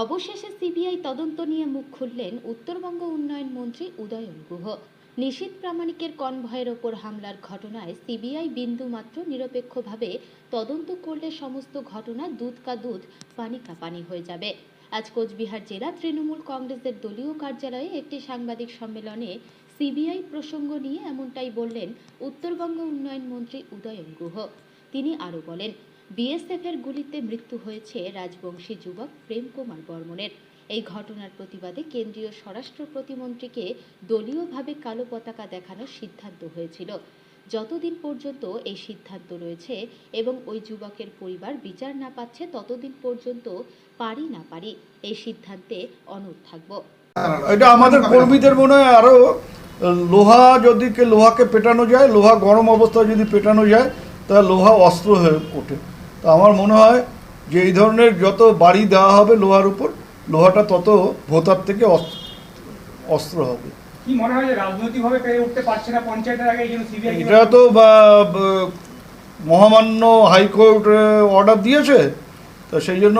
অবশেষে সিবিআই তদন্ত নিয়ে মুখ খুললেন উত্তরবঙ্গ উন্নয়ন মন্ত্রী উদয়ন গুহ। নিশীত প্রামাণিকের কনভয়ের ওপর হামলার ঘটনায় সিবিআই বিন্দুমাত্র নিরপেক্ষভাবে তদন্ত করলে সমস্ত ঘটনা দুধ কা দুধ, পানি কা পানি হয়ে যাবে। আজ কোচবিহার জেলা তৃণমূল কংগ্রেসের দলীয় কার্যালয়ে একটি সাংবাদিক সম্মেলনে সিবিআই প্রসঙ্গ নিয়ে এমনটাই বললেন উত্তরবঙ্গ উন্নয়ন মন্ত্রী উদয়ন গুহ। তিনি আরও বলেন বিএসএফ এর গুলিতে মৃত্যু হয়েছে রাজবংশী যুবক প্রেম কুমার বর্মনের। এই ঘটনার প্রতিবাদে কেন্দ্রীয় স্বরাষ্ট্র প্রতিমন্ত্রীকে দলীয়ভাবে কালো পতাকা দেখানোর সিদ্ধান্ত হয়েছিল। যতদিন পর্যন্ত এই সিদ্ধান্ত রয়েছে এবং ওই যুবকের পরিবার বিচার না পাচ্ছে, ততদিন পর্যন্ত পারি না পারি এই সিদ্ধান্তে অনুর থাকব। এটা আমাদের কর্মীদের মনে হয় আরও লোহা যদি লোহাকে পেটানো যায়, লোহা গরম অবস্থায় যদি পেটানো যায়, তাহলে লোহা অস্ত্র হয়ে ওঠে। তো আমার মনে হয় যে এই ধরনের যত বাড়ি দেওয়া হবে লোহার উপর লোহাটা তত ভোতার থেকে অস্ত্র অস্ত্র হবে। কি মনে হয় যে রাজনৈতিকভাবে পেরে উঠতে পারছে না পঞ্চায়েতের আগে এই সিবিআই এটা তো মহামান্য হাইকোর্ট অর্ডার দিয়েছে তো সেই জন্য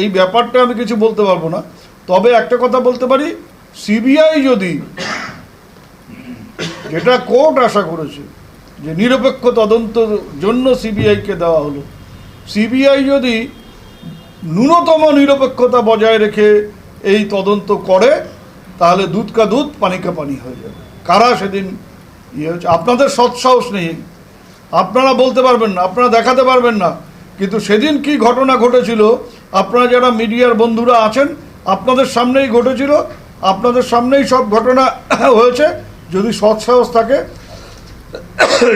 এই ব্যাপারটা আমি কিছু বলতে পারব না। তবে একটা কথা বলতে পারি সিবিআই যদি যেটা কোর্ট আশা করেছে যে নিরপেক্ষ তদন্তর জন্য সিবিআইকে দেওয়া হলো সিবিআই যদি ন্যূনতম নিরপেক্ষতা বজায় রেখে এই তদন্ত করে, তাহলে দুধ কা দুধ, পানি কা পানি হয়ে যাবে। কারা সেদিন ইয়ে হচ্ছে আপনাদের সৎসাহস নেই। আপনারা বলতে পারবেন না, আপনারা দেখাতে পারবেন না। কিন্তু সেদিন কি ঘটনা ঘটেছিল? আপনারা যারা মিডিয়ার বন্ধুরা আছেন, আপনাদের সামনেই ঘটেছিল। আপনাদের সামনেই সব ঘটনা হয়েছে। যদি সৎসাহস থাকে,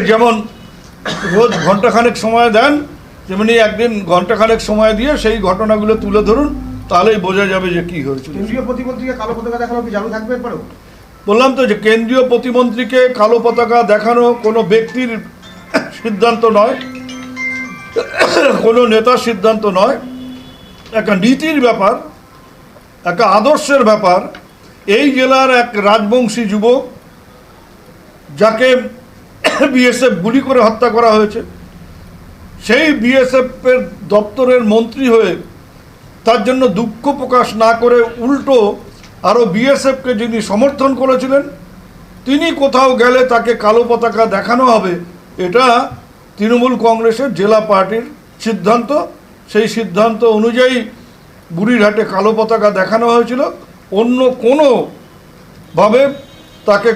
যেমন রোজ ঘন্টাখানেক সময় দেন যেমনি একদিন ঘন্টাখানেক সময় দিয়ে সেই ঘটনাগুলো তুলে ধরুন তাহলেই বোঝা যাবে যে কি হয়েছিল। কেন্দ্রীয় প্রতিমন্ত্রীকে কালো পতাকা দেখানো কি চালু থাকবে এরপরেও? বললাম তো যে কেন্দ্রীয় প্রতিমন্ত্রীকে কালো পতাকা দেখানো কোনো ব্যক্তির সিদ্ধান্ত নয় কোনো নেতার সিদ্ধান্ত নয়। একটা নীতির ব্যাপার একটা আদর্শের ব্যাপার। এই জেলার এক রাজবংশী যুবক যাকে বিএসএফ গুলি করে হত্যা করা হয়েছে সেই বিএসএফের দপ্তরের মন্ত্রী হয়ে তার জন্য দুঃখ প্রকাশ না করে উল্টো আরও বিএসএফকে যিনি সমর্থন করেছিলেন, তিনি কোথাও গেলে তাকে কালো পতাকা দেখানো হবে, এটা তৃণমূল কংগ্রেসের জেলা পার্টির সিদ্ধান্ত। সেই সিদ্ধান্ত অনুযায়ী বুড়িরহাটে কালো পতাকা দেখানো হয়েছিল। অন্য কোনোভাবে তাকে